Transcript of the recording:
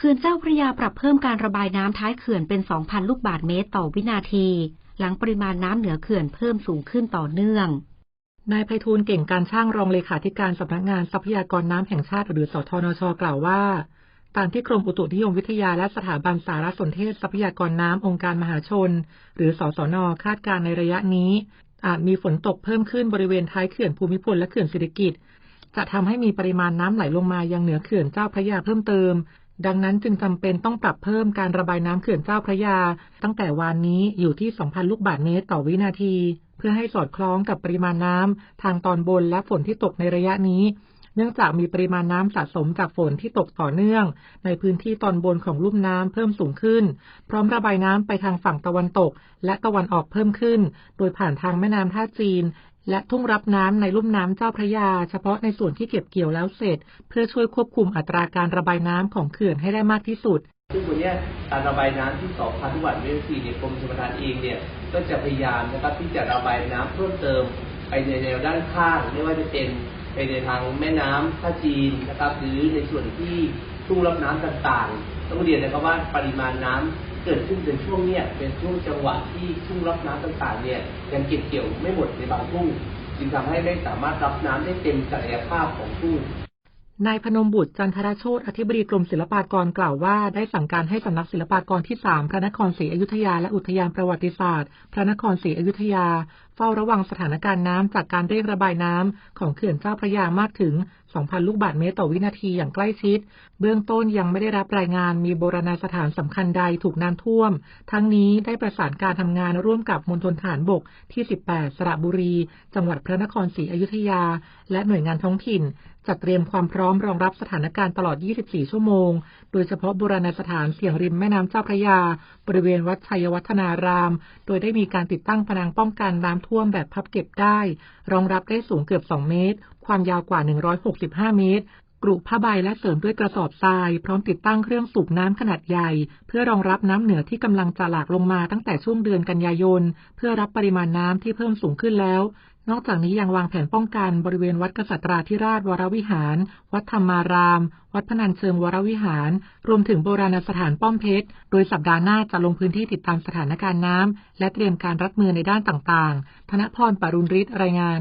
เขื่อนเจ้าพระยาปรับเพิ่มการระบายน้ำท้ายเขื่อนเป็น 2,000 ลูกบาศก์เมตรต่อวินาที หลังปริมาณน้ำเหนือเขื่อนเพิ่มสูงขึ้นต่อเนื่อง นายไพฑูรย์เก่งการช่างรองเลขาธิการสำนักงานทรัพยากรน้ำแห่งชาติหรือสทนช กล่าวว่า ตามที่กรมอุตุนิยมวิทยาและสถาบันสารสนเทศทรัพยากรน้ำองค์การมหาชน หรือสสนคาดการณ์ในระยะนี้ อาจมีฝนตกเพิ่มขึ้นบริเวณท้ายเขื่อนภูมิพลและเขื่อนสิริกิติ์จะทำให้มีปริมาณน้ำไหลลงมายังเหนือเขื่อนเจ้าพระยาเพิ่มเติม ดังนั้นจึงจำเป็นต้องปรับเพิ่มการระบายน้ำเขื่อนเจ้าพระยา ตั้งแต่วานนี้อยู่ที่ 2,000 ลูกบาศก์เมตรต่อวินาที เพื่อให้สอดคล้องกับปริมาณน้ำทางตอนบนและฝนที่ตกในระยะนี้ เนื่องจากมีปริมาณน้ำสะสมจากฝนที่ตกต่อเนื่อง ในพื้นที่ตอนบนของลุ่มน้ำเพิ่มสูงขึ้น พร้อมระบายน้ำไปทางฝั่งตะวันตก และตะวันออกเพิ่มขึ้น โดยผ่านทางแม่น้ำท่าจีน และทุ่งรับน้ำในลุ่มน้ำเจ้าพระยา เฉพาะในส่วนที่เก็บเกี่ยวแล้วเสร็จ เพื่อช่วยควบคุมอัตราการระบายน้ำของเขื่อนให้ได้มากที่สุด ซึ่งวันนี้การระบายน้ำที่2,000ลูกบาศก์เมตรต่อนาทีเนี่ยกรมชลประทานเองเนี่ยก็จะพยายามนะครับที่จะระบายน้ำเพิ่มเติมไปในแนวด้านข้างไม่ว่าจะเป็นไปในทางแม่น้ำท่าจีนนะครับ หรือในส่วนที่ทุ่งรับน้ำต่างๆ ต้องเรียนนะครับว่าปริมาณน้ำ เกิดขึ้นเป็นช่วงเนี้ยเป็นช่วงจังหวะที่ทุ่งรับน้ำต่างๆเนี่ยยังเก็บเกี่ยวไม่หมดในบางทุ่งจึงทำให้ไม่สามารถรับน้ำได้เต็มศักยภาพของทุ่งนายพนมบุตรจันทรโชตอธิบดีกรมศิลปากรกล่าวว่า ได้สั่งการให้สำนักศิลปากรที่ 3 พระนครศรีอยุธยาและอุทยานประวัติศาสตร์ พระนครศรีอยุธยา เฝ้าระวังสถานการณ์น้ำจากการเร่งระบายน้ำของเขื่อนเจ้าพระยามากถึง 2,000 ลูกบาศก์เมตรต่อวินาทีอย่างใกล้ชิด เบื้องต้นยังไม่ได้รับรายงานมีโบราณสถานสำคัญใดถูกน้ำท่วม ทั้งนี้ได้ประสานการทำงานร่วมกับมณฑลฐานบกที่ 18 สระบุรี จังหวัดพระนครศรีอยุธยา และหน่วยงานท้องถิ่นจัดเตรียมความพร้อมรองรับสถานการณ์ตลอด 24 ชั่วโมง โดยเฉพาะโบราณสถานเสียงริมแม่น้ำเจ้าพระยา บริเวณวัดชัยวัฒนาราม โดยได้มีการติดตั้งพนังป้องกันน้ำท่วมแบบพับเก็บได้ รองรับได้สูงเกือบ 2 เมตร ความยาวกว่า 165 เมตรกรุผ้าใบและเสริมด้วยกระสอบทราย พร้อมติดตั้งเครื่องสูบน้ำขนาดใหญ่ เพื่อรองรับน้ำเหนือที่กำลังจะหลากลงมาตั้งแต่ช่วงเดือนกันยายน เพื่อรับปริมาณน้ำที่เพิ่มสูงขึ้นแล้ว นอกจากนี้ยังวางแผนป้องกันบริเวณวัดกษัตราธิราชวรวิหาร วัดธรรมาราม วัดพนัญเชิงวรวิหาร รวมถึงโบราณสถานป้อมเพชร โดยสัปดาห์หน้าจะลงพื้นที่ติดตามสถานการณ์น้ำและเตรียมการรับมือในด้านต่างๆ ธนพรปรุณฤทธิ์รายงาน